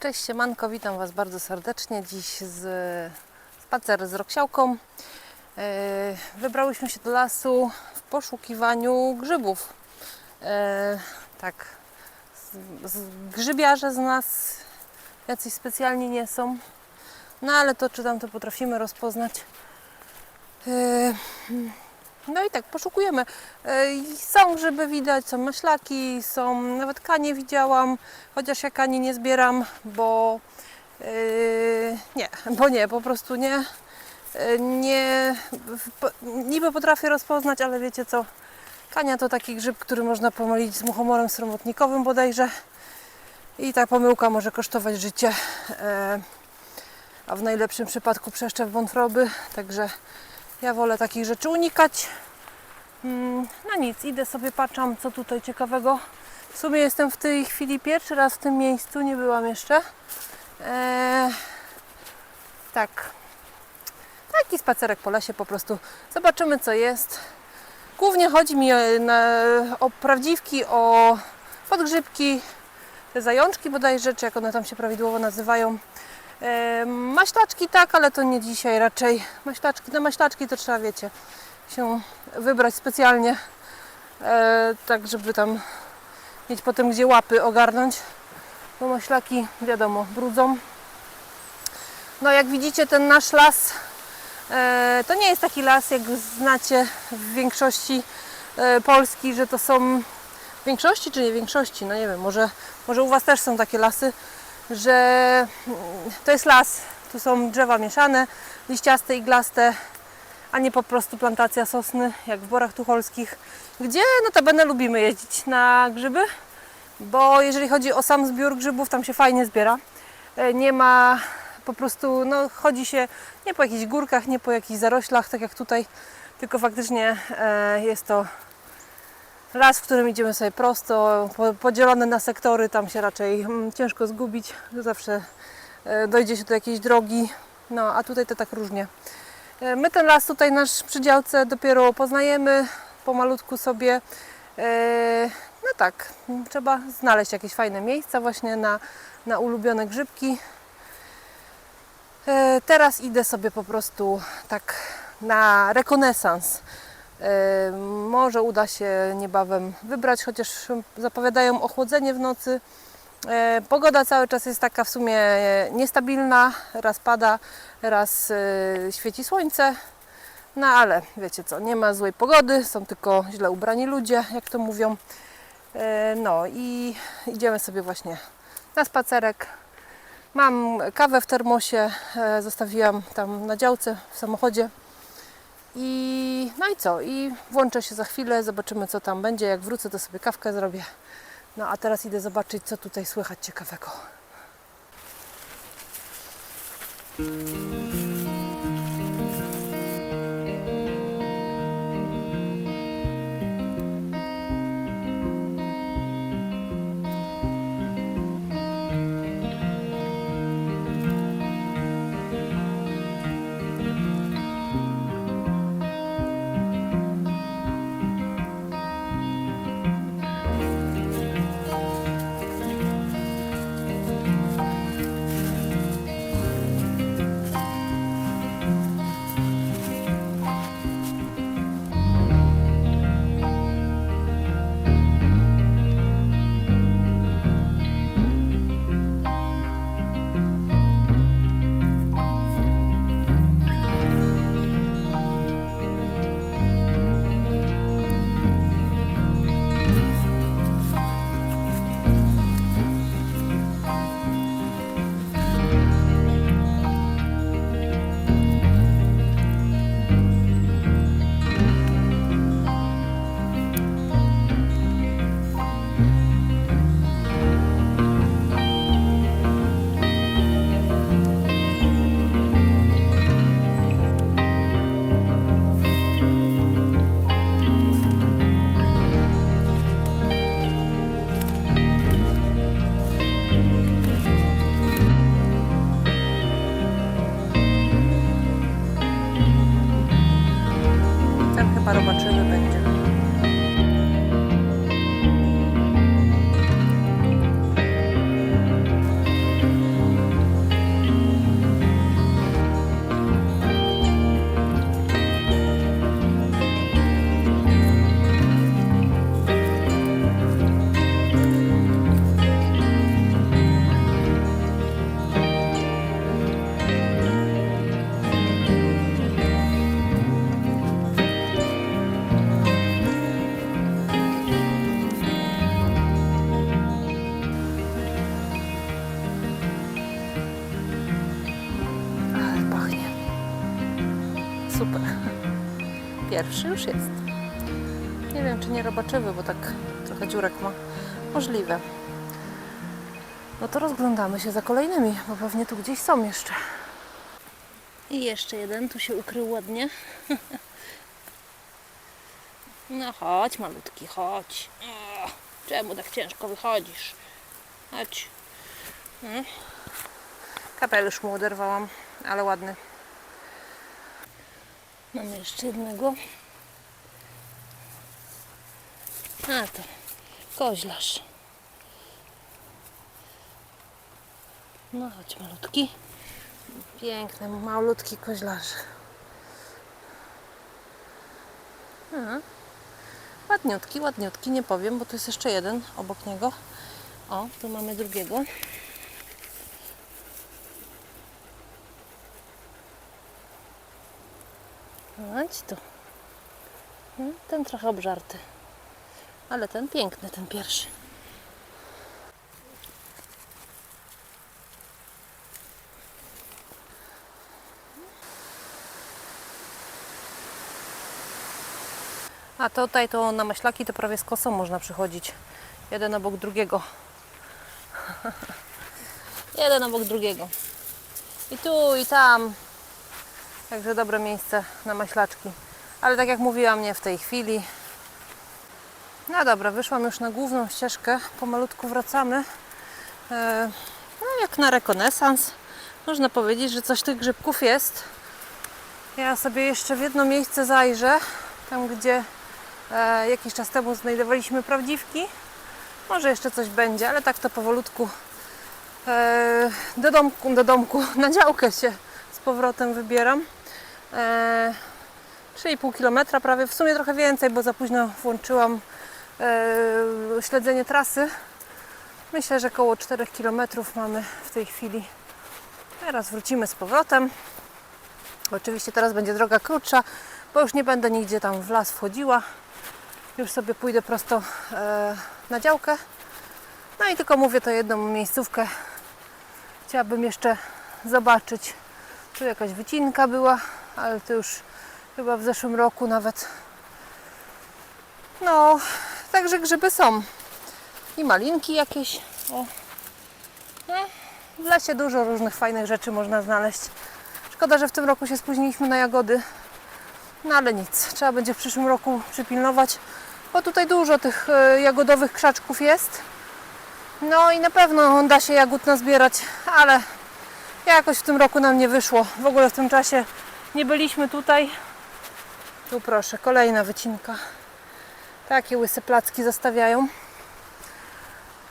Cześć siemanko, witam Was bardzo serdecznie. Dziś z spacer z Roksiałką. E, Wybrałyśmy się do lasu w poszukiwaniu grzybów. E, Tak, grzybiarze z nas jacyś specjalni nie są. No ale to czy tam to potrafimy rozpoznać. E, No i tak, poszukujemy. E, Są grzyby widać, są maślaki, są nawet kanie widziałam, chociaż ja kani nie zbieram, bo yy, nie, bo nie, po prostu nie. Yy, nie niby potrafię rozpoznać, ale wiecie co? Kania to taki grzyb, który można pomylić z muchomorem sromotnikowym bodajże. I ta pomyłka może kosztować życie. E, a w najlepszym przypadku przeszczep wątroby. Także ja wolę takich rzeczy unikać. Mm, No nic, idę sobie patrzam, co tutaj ciekawego. W sumie jestem w tej chwili pierwszy raz w tym miejscu, nie byłam jeszcze. Eee, tak. Taki spacerek po lesie po prostu. Zobaczymy, co jest. Głównie chodzi mi na, o prawdziwki, o podgrzybki, te zajączki bodajże, czy jak one tam się prawidłowo nazywają. Maślaczki tak, ale to nie dzisiaj raczej. Maślaczki, na maślaczki to trzeba, wiecie, się wybrać specjalnie, e, tak żeby tam mieć potem gdzie łapy ogarnąć, bo maślaki, wiadomo, brudzą. No jak widzicie ten nasz las, e, to nie jest taki las, jak znacie w większości e, Polski, że to są w większości czy nie większości, no nie wiem, może, może u Was też są takie lasy, że to jest las, tu są drzewa mieszane, liściaste, iglaste, a nie po prostu plantacja sosny, jak w Borach Tucholskich, gdzie notabene lubimy jeździć na grzyby, bo jeżeli chodzi o sam zbiór grzybów, tam się fajnie zbiera. E, Nie ma po prostu, no chodzi się nie po jakichś górkach, nie po jakichś zaroślach, tak jak tutaj, tylko faktycznie e, jest to las, w którym idziemy sobie prosto, po- podzielone na sektory, tam się raczej mm, ciężko zgubić, zawsze e, dojdzie się do jakiejś drogi, no a tutaj to tak różnie. E, My ten las tutaj nasz przy działce dopiero poznajemy pomalutku sobie. E, No tak, m, trzeba znaleźć jakieś fajne miejsca właśnie na, na ulubione grzybki. Teraz idę sobie po prostu tak na rekonesans. E, Może uda się niebawem wybrać, chociaż zapowiadają ochłodzenie w nocy. E, Pogoda cały czas jest taka w sumie e, niestabilna, raz pada, raz świeci słońce. No ale wiecie co, nie ma złej pogody, są tylko źle ubrani ludzie, jak to mówią. No i idziemy sobie właśnie na spacerek. Mam kawę w termosie, zostawiłam tam na działce w samochodzie. I no i co? I włączę się za chwilę, zobaczymy co tam będzie. Jak wrócę, to sobie kawkę zrobię. No a teraz idę zobaczyć, co tutaj słychać ciekawego. 的门诊 super. Pierwszy już jest. Nie wiem, czy nie robaczywy, bo tak trochę dziurek ma. Możliwe. No to rozglądamy się za kolejnymi, bo pewnie tu gdzieś są jeszcze. I jeszcze jeden tu się ukrył ładnie. No chodź malutki, chodź. Czemu tak ciężko wychodzisz? Chodź. Mm. Kapelusz mu oderwałam, ale ładny. Mamy jeszcze jednego. A to koźlarz. No chodź malutki. Piękny, malutki koźlarz. Ładniutki, ładniutki, nie powiem, bo tu jest jeszcze jeden obok niego. O, tu mamy drugiego. Chodź tu. No, Ten trochę obżarty. Ale ten piękny, ten pierwszy. A tutaj to na maślaki to prawie z kosą można przychodzić. Jeden obok drugiego. Jeden obok drugiego. I tu, i tam. Także dobre miejsce na maślaczki. Ale tak jak mówiłam, nie w tej chwili. No dobra, wyszłam już na główną ścieżkę. Pomalutku wracamy. E, no jak na rekonesans. Można powiedzieć, że coś tych grzybków jest. Ja sobie jeszcze w jedno miejsce zajrzę. Tam, gdzie e, jakiś czas temu znajdowaliśmy prawdziwki. Może jeszcze coś będzie, ale tak to powolutku e, do domku, do domku, na działkę się z powrotem wybieram. E, 3,5 km prawie, w sumie trochę więcej, bo za późno włączyłam e, śledzenie trasy. Myślę, że około 4 km mamy w tej chwili. Teraz wrócimy z powrotem. Oczywiście teraz będzie droga krótsza, bo już nie będę nigdzie tam w las wchodziła. Już sobie pójdę prosto e, na działkę. No i tylko mówię to jedną miejscówkę. Chciałabym jeszcze zobaczyć. Tu jakaś wycinka była, ale to już chyba w zeszłym roku nawet. No, także grzyby są. I malinki jakieś. O. No, w lesie dużo różnych fajnych rzeczy można znaleźć. Szkoda, że w tym roku się spóźniliśmy na jagody. No ale nic, trzeba będzie w przyszłym roku przypilnować, bo tutaj dużo tych e, jagodowych krzaczków jest. No i na pewno da się jagód nazbierać, ale jakoś w tym roku nam nie wyszło. W ogóle w tym czasie nie byliśmy tutaj. Tu proszę, kolejna wycinka. Takie łyse placki zostawiają.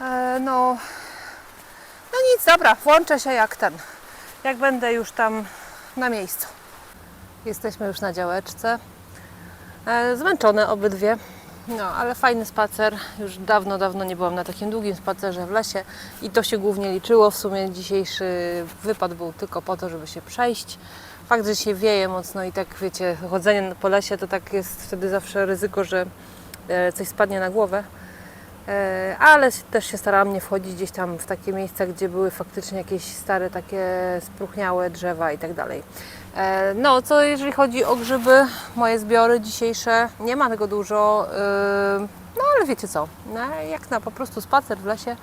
E, no, no nic, dobra, włączę się jak ten. Jak będę już tam na miejscu. Jesteśmy już na działeczce. E, Zmęczone obydwie. No, ale fajny spacer. Już dawno, dawno nie byłam na takim długim spacerze w lesie i to się głównie liczyło. W sumie dzisiejszy wypad był tylko po to, żeby się przejść. Fakt, że się wieje mocno i tak wiecie, chodzenie po lesie to tak jest wtedy zawsze ryzyko, że e, coś spadnie na głowę. E, Ale też się starałam nie wchodzić gdzieś tam w takie miejsca, gdzie były faktycznie jakieś stare, takie spróchniałe drzewa i tak dalej. E, No, co jeżeli chodzi o grzyby, moje zbiory dzisiejsze, nie ma tego dużo, no ale wiecie co, no, jak na po prostu spacer w lesie,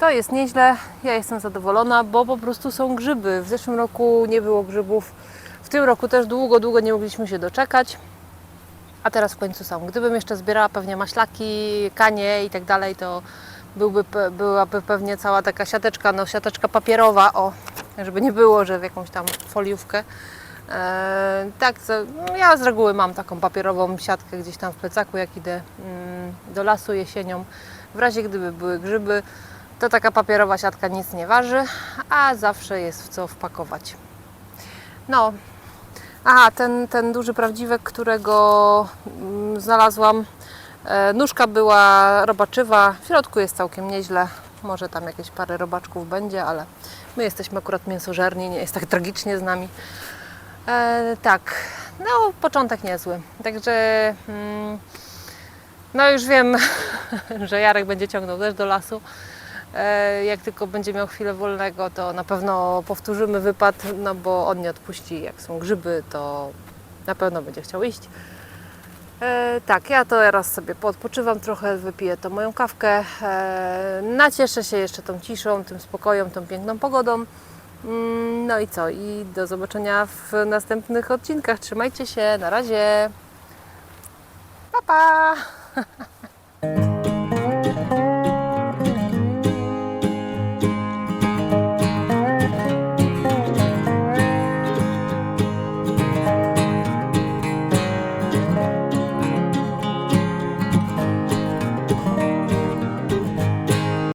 to jest nieźle, ja jestem zadowolona, bo po prostu są grzyby. W zeszłym roku nie było grzybów, w tym roku też długo, długo nie mogliśmy się doczekać. A teraz w końcu są. Gdybym jeszcze zbierała pewnie maślaki, kanie i tak dalej, to byłby, byłaby pewnie cała taka siateczka, no siateczka papierowa, o, żeby nie było, że w jakąś tam foliówkę. E, tak, no ja z reguły mam taką papierową siatkę gdzieś tam w plecaku, jak idę mm, do lasu jesienią. W razie gdyby były grzyby, to taka papierowa siatka nic nie waży, a zawsze jest w co wpakować. No, Aha, ten, ten duży prawdziwek, którego mm, znalazłam, e, nóżka była robaczywa, w środku jest całkiem nieźle. Może tam jakieś parę robaczków będzie, ale my jesteśmy akurat mięsożerni, nie jest tak tragicznie z nami. E, tak, no początek niezły. Także mm, no już wiem, że Jarek będzie ciągnął też do lasu. E, Jak tylko będzie miał chwilę wolnego, to na pewno powtórzymy wypad, no bo on nie odpuści. Jak są grzyby, to na pewno będzie chciał iść. E, tak, ja to teraz sobie podpoczywam trochę, wypiję tą moją kawkę. E, nacieszę się jeszcze tą ciszą, tym spokojem, tą piękną pogodą. Mm, No i co? I do zobaczenia w następnych odcinkach. Trzymajcie się, na razie. Pa, pa!